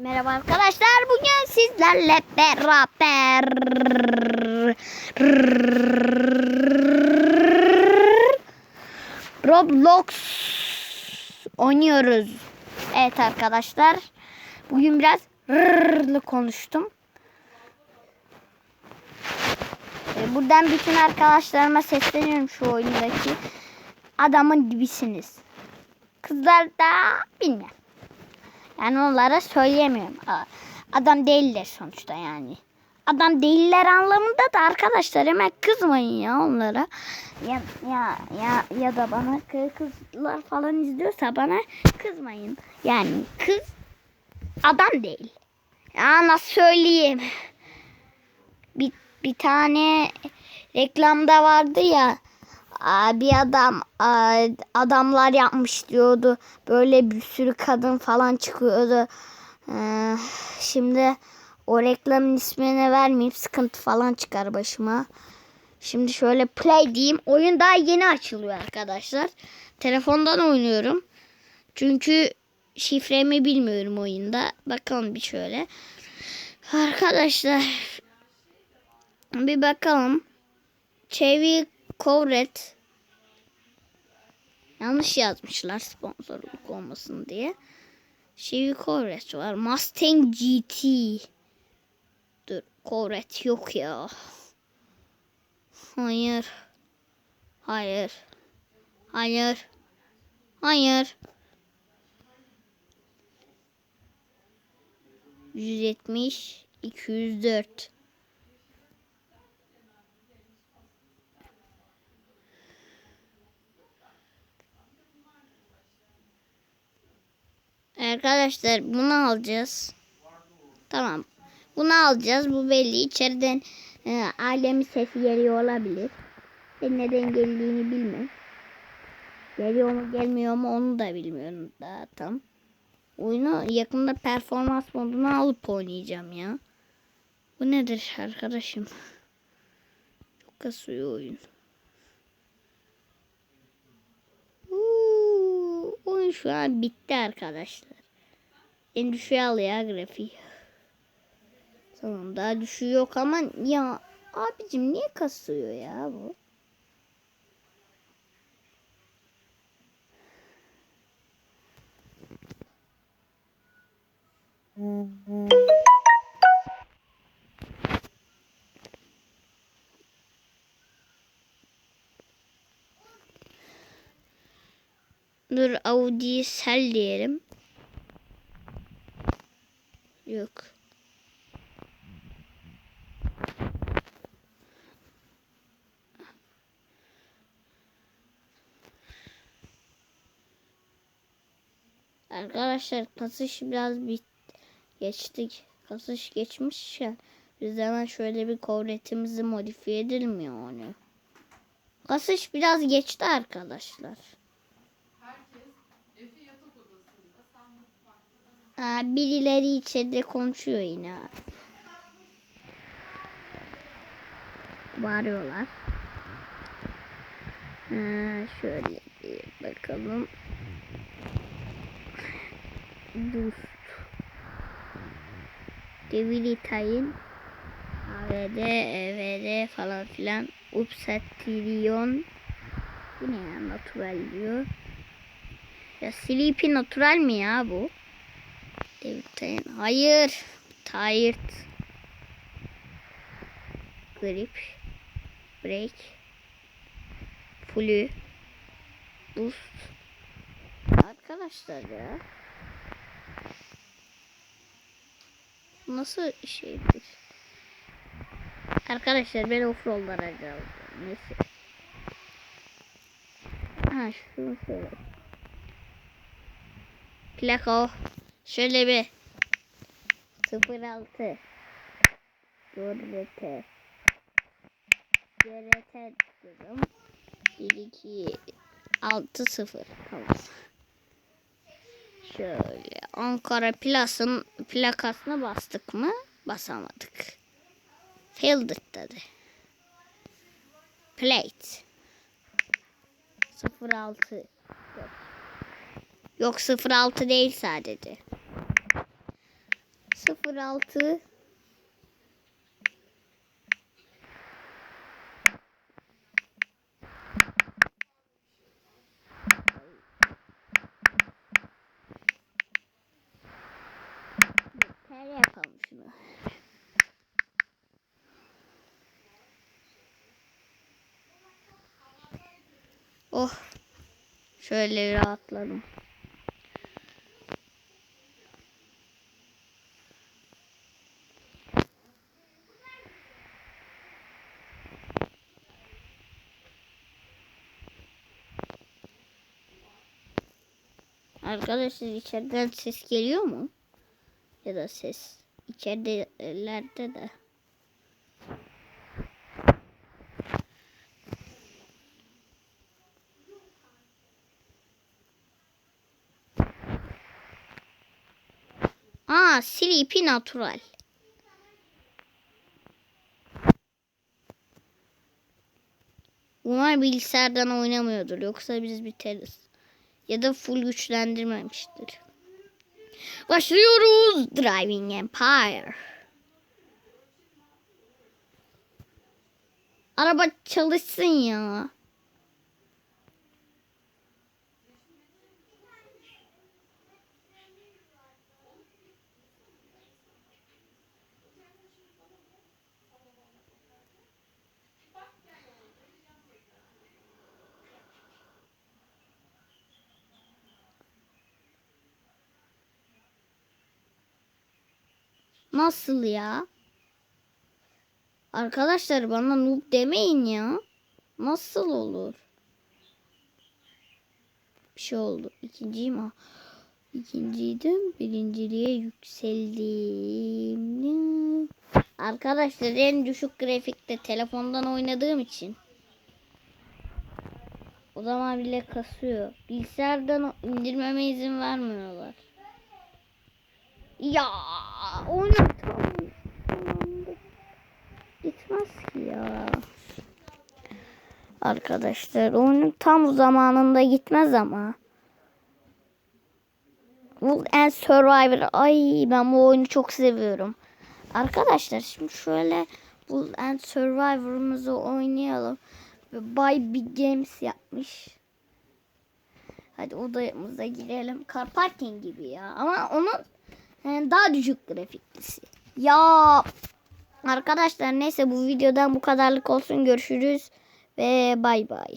Merhaba arkadaşlar. Bugün sizlerle beraber Roblox oynuyoruz. Evet arkadaşlar. Bugün biraz rrrlı konuştum. Buradan bütün arkadaşlarıma sesleniyorum şu oyundaki. Adamın dibisiniz. Kızlar da bilmem. Yani onlara söyleyemiyorum. Adam değiller sonuçta yani. Adam değiller anlamında da arkadaşlar hemen kızmayın ya onlara. Ya ya ya ya da bana kı- kızlar falan izliyorsa bana kızmayın. Yani kız adam değil. Ya nasıl söyleyeyim? Bir, bir tane reklamda vardı ya bir adam adamlar yapmış diyordu. Böyle bir sürü kadın falan çıkıyordu. Ee, şimdi o reklamın ismini vermeyeyim sıkıntı falan çıkar başıma. Şimdi şöyle play diyeyim. Oyun daha yeni açılıyor arkadaşlar. Telefondan oynuyorum. Çünkü şifremi bilmiyorum oyunda. Bakalım bir şöyle. Arkadaşlar bir bakalım. Çevik Kovret. Yanlış yazmışlar sponsorluk olmasın diye. Chevy Kovret var. Mustang GT. Dur Kovret yok ya. Hayır. Hayır. Hayır. Hayır. 170 204 Arkadaşlar bunu alacağız. Tamam. Bunu alacağız. Bu belli. İçeriden e, ailemin sesi geliyor olabilir. Ben neden geldiğini bilmem. Geliyor mu gelmiyor mu onu da bilmiyorum daha tam. Oyunu yakında performans moduna alıp oynayacağım ya. Bu nedir arkadaşım? Çok kasıyor oyun. Uuu, oyun şu an bitti arkadaşlar. En düşüğü al ya grafiği. Tamam daha düşüğü yok ama ya abicim niye kasıyor ya bu? Dur Audi'yi sel diyelim. Yok. Arkadaşlar kasış biraz bit geçtik. Kasış geçmiş ya. Biz hemen şöyle bir kovretimizi modifiye edilmiyor onu. Kasış biraz geçti arkadaşlar. Birileri içeride konuşuyor yine. Bağırıyorlar. Ha, şöyle bir bakalım. Dost. Devilitay'ın AVD, EVD falan filan. Upsatillion. Bu ne ya? Natural diyor. Ya Sleepy natural mi ya bu? Devilitay'ın. Hayır. Tired. Grip. Break. Flu. Boost. Arkadaşlar ya. Nasıl şeydir? Arkadaşlar ben offroadlara aldım. Neyse. Ha şunu şöyle. Plaka. Şöyle bir. 06. GRT. GRT diyorum. 1 2 6 0. Tamam. Şöyle Ankara Plas'ın plakasına bastık mı? Basamadık. Failed dedi. Plate. 06. Yok 06 değil sadece. 06 Yeter yapalım şunu. Oh. Şöyle rahatladım. Arkadaşlar içeriden ses geliyor mu? Ya da ses içerilerde de. Aa, Sleepy Natural. Umar bilgisayardan oynamıyordur. Yoksa biz biteriz. Ya da full güçlendirmemiştir. Başlıyoruz. Driving Empire. Araba çalışsın ya. Nasıl ya? Arkadaşlar bana noob demeyin ya. Nasıl olur? Bir şey oldu. İkinciyim ha. İkinciydim. Birinciliğe yükseldim. Arkadaşlar en düşük grafikte telefondan oynadığım için. O zaman bile kasıyor. Bilgisayardan indirmeme izin vermiyorlar. Ya oyunu tam gitmez ki ya. Arkadaşlar oyunun tam zamanında gitmez ama. Wood and Survivor. Ay ben bu oyunu çok seviyorum. Arkadaşlar şimdi şöyle Wood and Survivor'ımızı oynayalım. Bay Big Games yapmış. Hadi odamıza girelim. Car parking gibi ya. Ama onun yani daha düşük grafiklisi. Ya arkadaşlar neyse bu videodan bu kadarlık olsun. Görüşürüz ve bay bay.